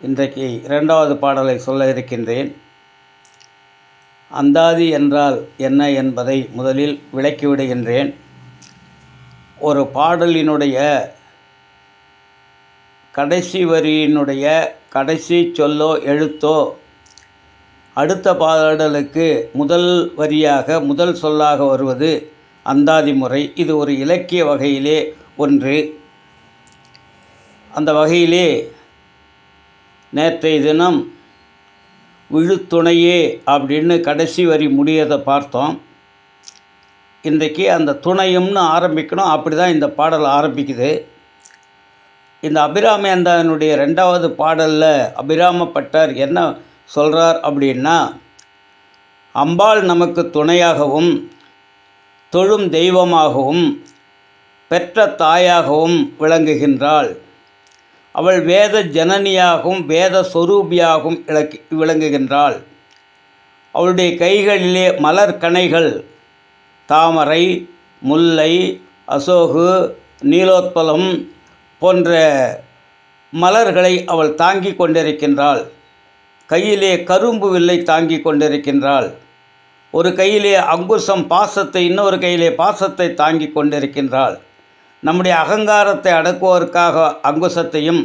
இன்றைக்கு இரண்டாவது பாடலை சொல்ல இருக்கின்றேன். அந்தாதி என்றால் என்ன என்பதை முதலில் விளக்கிவிடுகின்றேன் ஒரு பாடலினுடைய கடைசி வரியினுடைய கடைசி சொல்லோ எழுத்தோ அடுத்த பாடலுக்கு முதல் வரியாக முதல் சொல்லாக வருவது அந்தாதி முறை. இது ஒரு இலக்கிய வகையிலே ஒன்று. அந்த வகையிலே நேற்றைய தினம் விழுத்துணையே அப்படின்னு கடைசி வரி முடியதை பார்த்தோம். இன்றைக்கு அந்த துணையும்னு ஆரம்பிக்கணும். அப்படி தான் இந்த பாடல் ஆரம்பிக்குது. இந்த அபிராமேந்தானுடைய ரெண்டாவது பாடலில் அபிராமப்பட்டர் என்ன சொல்கிறார் அப்படின்னா அம்பாள் நமக்கு துணையாகவும் தொழும் தெய்வமாகவும் பெற்ற தாயாகவும் விளங்குகின்றாள். அவள் வேத ஜனனியாகவும் வேத சொரூபியாகவும் இழக்கி விளங்குகின்றாள். அவளுடைய கைகளிலே மலர் கணைகள் தாமரை முல்லை அசோகு நீலோத்பலம் போன்ற மலர்களை அவள் தாங்கி கொண்டிருக்கின்றாள். கையிலே கரும்பு வில்லை தாங்கி கொண்டிருக்கின்றாள். ஒரு கையிலே அங்குசம் பாசத்தை இன்னொரு கையிலே பாசத்தை தாங்கி கொண்டிருக்கின்றாள். நம்முடைய அகங்காரத்தை அடக்குவதற்காக அங்குசத்தையும்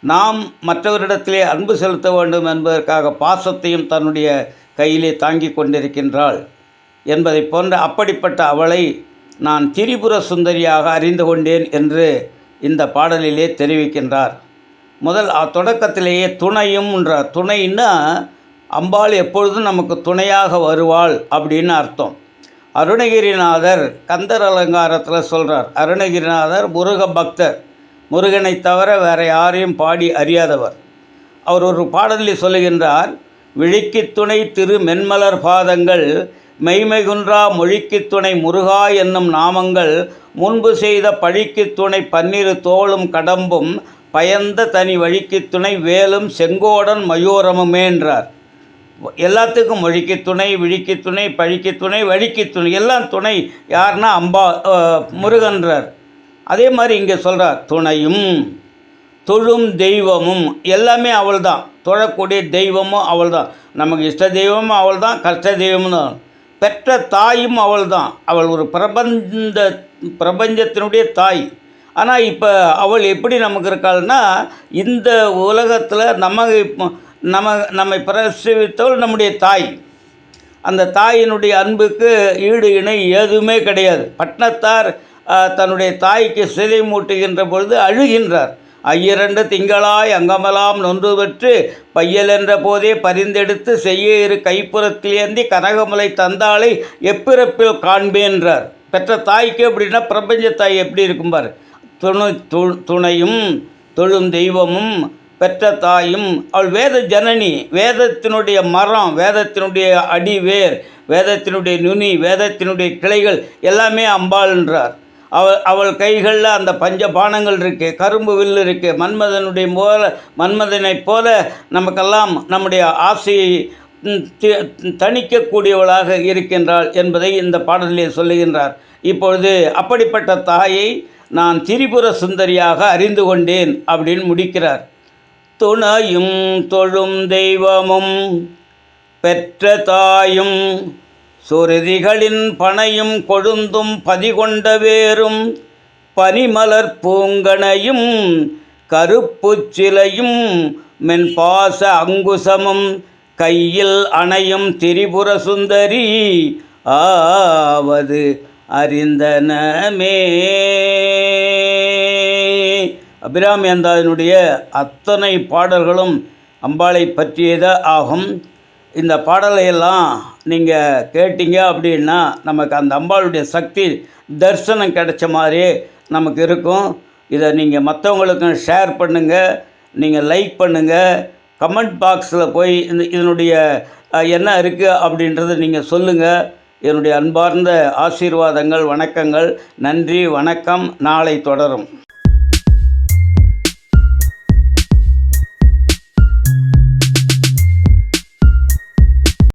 நாம் மற்றவரிடத்திலே அன்பு செலுத்த வேண்டும் என்பதற்காக பாசத்தையும் தன்னுடைய கையிலே தாங்கி கொண்டிருக்கின்றாள் என்பதை போன்ற அப்படிப்பட்ட அவளை நான் திரிபுர சுந்தரியாக அறிந்து கொண்டேன் என்று இந்த பாடலிலே தெரிவிக்கின்றார். முதல் தொடக்கத்திலேயே துணையும் துணைன்னா அம்பாள் எப்பொழுதும் நமக்கு துணையாக வருவாள் அப்படின்னு அர்த்தம். அருணகிரிநாதர் கந்தர் அலங்காரத்தில் சொல்கிறார் அருணகிரிநாதர் முருக பக்தர். முருகனை தவிர வேறு யாரையும் பாடி அறியாதவர். அவர் ஒரு பாடலில் சொல்லுகின்றார் விழிக்கு துணை திரு மென்மலர் பாதங்கள் மெய்மைகுன்றா மொழிக்கு துணை முருகா என்னும் நாமங்கள் முன்பு செய்த பழிக்கு துணை பன்னிரு தோளும் கடம்பும் பயந்த தனி வழிக்கு துணை வேலும் செங்கோடன் மயூரமுமே என்றார். எல்லாத்துக்கும் மொழிக்கு துணை விழிக்கு துணை பழிக்கு துணை வழிக்கு துணை எல்லாம் துணை. யார்னா அம்பா முருகன்றார். அதே மாதிரி இங்கே சொல்கிறார் துணையும் தொழும் தெய்வமும் எல்லாமே அவள் தான் தொழக்கூடிய தெய்வமும் அவள் தான் நமக்கு இஷ்ட தெய்வமும் அவள் தான் கஷ்ட தெய்வமும் தான். பெற்ற தாயும் அவள் தான் அவள் ஒரு பிரபஞ்ச பிரபஞ்சத்தினுடைய தாய். ஆனால் இப்போ அவள் எப்படி நமக்கு இருக்காள்னா இந்த உலகத்தில் நம்ம நம்ம நம்மை பிரசவித்தவள் நம்முடைய தாய். அந்த தாயினுடைய அன்புக்கு ஈடு இணை எதுவுமே கிடையாது. பட்னத்தார் தன்னுடைய தாய்க்கு சிதை மூட்டுகின்ற பொழுது அழுகின்றார். ஐயிரண்டு திங்களாய் அங்கமலாம் நொன்று பெற்று பையல் என்ற போதே பரிந்தெடுத்து செய்ய இரு கைப்புறத்திலேந்தி கனகமலை தந்தாளை எப்பிறப்பில் காண்பேன்றார். பெற்ற தாய்க்கு அப்படின்னா பிரபஞ்ச தாய் எப்படி இருக்கும்பார் துணை துணையும் தொழும் தெய்வமும் பெற்ற தாயும் அவள் வேத ஜனனி வேதத்தினுடைய மரம் வேதத்தினுடைய அடிவேர் வேதத்தினுடைய நுனி வேதத்தினுடைய கிளைகள் எல்லாமே அம்பாள்ன்றார் அவள் அவள் கைகளில் அந்த பஞ்ச பானங்கள் இருக்குது கரும்பு வில்லு இருக்குது மன்மதனுடைய போல மன்மதனைப் போல நமக்கெல்லாம் நம்முடைய ஆசையை தணிக்கக்கூடியவளாக இருக்கின்றாள் என்பதை இந்த பாடலிலே சொல்லுகின்றார். இப்பொழுது அப்படிப்பட்ட தாயை நான் திரிபுர சுந்தரியாக அறிந்து கொண்டேன் அப்படின்னு முடிக்கிறார். துணையும் தொழும் தெய்வமும் பெற்ற தாயும் சுருதிகளின் பனையும் கொழுந்தும் பதிகொண்ட வேறும் பனிமலர் பூங்கனையும் கருப்பு சிலையும் மென்பாச அங்குசமும் கையில் அணையும் திரிபுர சுந்தரி ஆவது அறிந்தனமே. அபிராமி அந்தாதினுடைய அத்தனை பாடல்களும் அம்பாளை பற்றியதே ஆகும். இந்த பாடலையெல்லாம் நீங்கள் கேட்டீங்க அப்படின்னா நமக்கு அந்த அம்பாளுடைய சக்தி தரிசனம் கிடைச்ச மாதிரி நமக்கு இருக்கும். இதை நீங்கள் மற்றவங்களுக்கும் ஷேர் பண்ணுங்கள் நீங்கள் லைக் பண்ணுங்கள் கமெண்ட் பாக்ஸில் போய் இந்த இதனுடைய என்ன இருக்குது அப்படின்றத நீங்கள் சொல்லுங்கள் என்னுடைய அன்பார்ந்த ஆசீர்வாதங்கள் வணக்கங்கள். நன்றி வணக்கம். நாளை தொடரும்.